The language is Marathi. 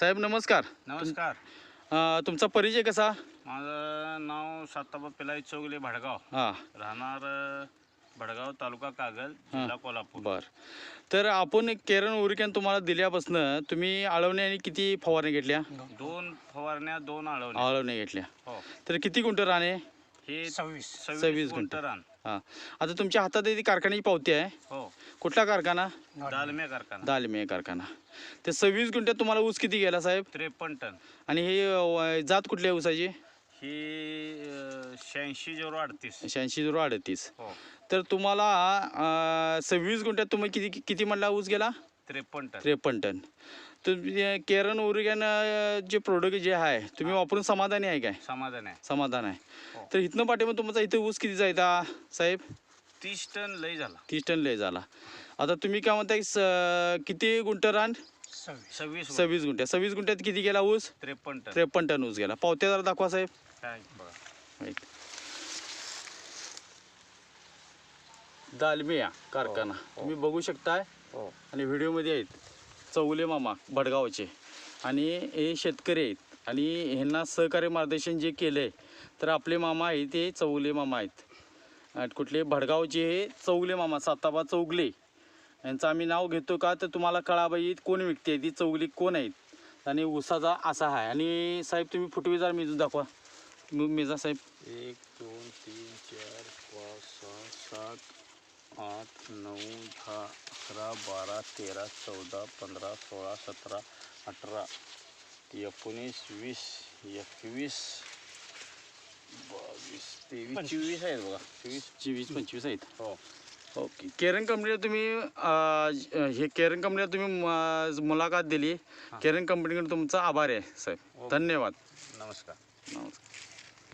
साहेब नमस्कार. नमस्कार. अ, तुमचा परिचय कसा? माझं नाव साताबा पिलाई चौगले भडगाव. हां. राहणार अ, भडगाव तालुका कागल जिल्हा कोल्हापूर. बर. तर आपण केरन उरिकॅन तुम्हाला दिल्यापासनं तुम्ही आळवणे आणि किती फवारणी घेतल्या? दोन फवारण्या दोन आळवण्या. आळवणे घेतल्या. हो. तर किती गुंठ राणे हे सव्वीस. सव्वीस सव्वीस गुंठ. गुंठ रान. हां. आता तुमच्या हातात ती कारखान्याची पावती आहे. हो. कुठला कारखाना? दालमे कारखाना. दालमे कारखाना. ते सव्वीस गुंठ्यात तुम्हाला ऊस किती गेला साहेब? त्रेपन्न टन. आणि हे अ, जात कुठली आहे ऊसाची? ही शहाऐंशी झिरो अडतीस. शहाऐंशी झिरो अडतीस. हो. तर तुम्हाला सव्वीस गुंठ्यात तुम्ही किती किती म्हणला ऊस गेला? त्रेपन्न टन. त्रेपन्न टन. तर केरन ओरिगॅन जे प्रोडक्ट जे आहे तुम्ही वापरून समाधानी आहे काय? समाधान आहे. समाधान आहे. हो. तर इथनं पाठीमध्ये तुमचा इथे ऊस किती जायचा साहेब? तीस टन लय झाला. तीस टन लय झाला. आता तुम्ही काय म्हणताय किती गुंठ रान? सव्वीस. सव्वीस गुंठ. सव्वीस गुंठ्या. सव्वीस गुंठ्यात किती गेला ऊस? त्रेपन्न टन. त्रेपन्न टन ऊस गेला. पावत्या जरा दाखवा साहेब. काय बघा. एक. दालमिया कारखाना. तुम्ही बघू शकताय हो. आणि व्हिडिओमध्ये आहेत चौले मामा भडगावचे. आणि हे शेतकरी आहेत. आणि ह्यांना सहकार्य मार्गदर्शन जे केलं आहे तर आपले मामा आहेत ते चौले मामा आहेत. कुठले भडगावचे हे चौले मामा साताबा चौगले. यांचं आम्ही नाव घेतो का तर तुम्हाला कळाबाई कोण व्यक्ती आहे ती चौगली कोण आहेत? आणि उसाचा असा आहे. आणि साहेब तुम्ही फुटवेजार मेजू दाखवा. मेजा साहेब. एक दोन तीन चार पाच सहा सात आठ नऊ दहा अकरा बारा तेरा चौदा पंधरा सोळा सतरा अठरा एकोणीस वीस एकवीस बावीस तेवीस चोवीस आहेत बघा. चोवीस चोवीस पंचवीस आहेत. हो. ओके. केरन कंपनीला तुम्ही अं, हे केरन कंपनीला तुम्ही म- मुलाखत दिली. केरन कंपनीकडे तुमचा आभार आहे साहेब. धन्यवाद. नमस्कार. नमस्कार.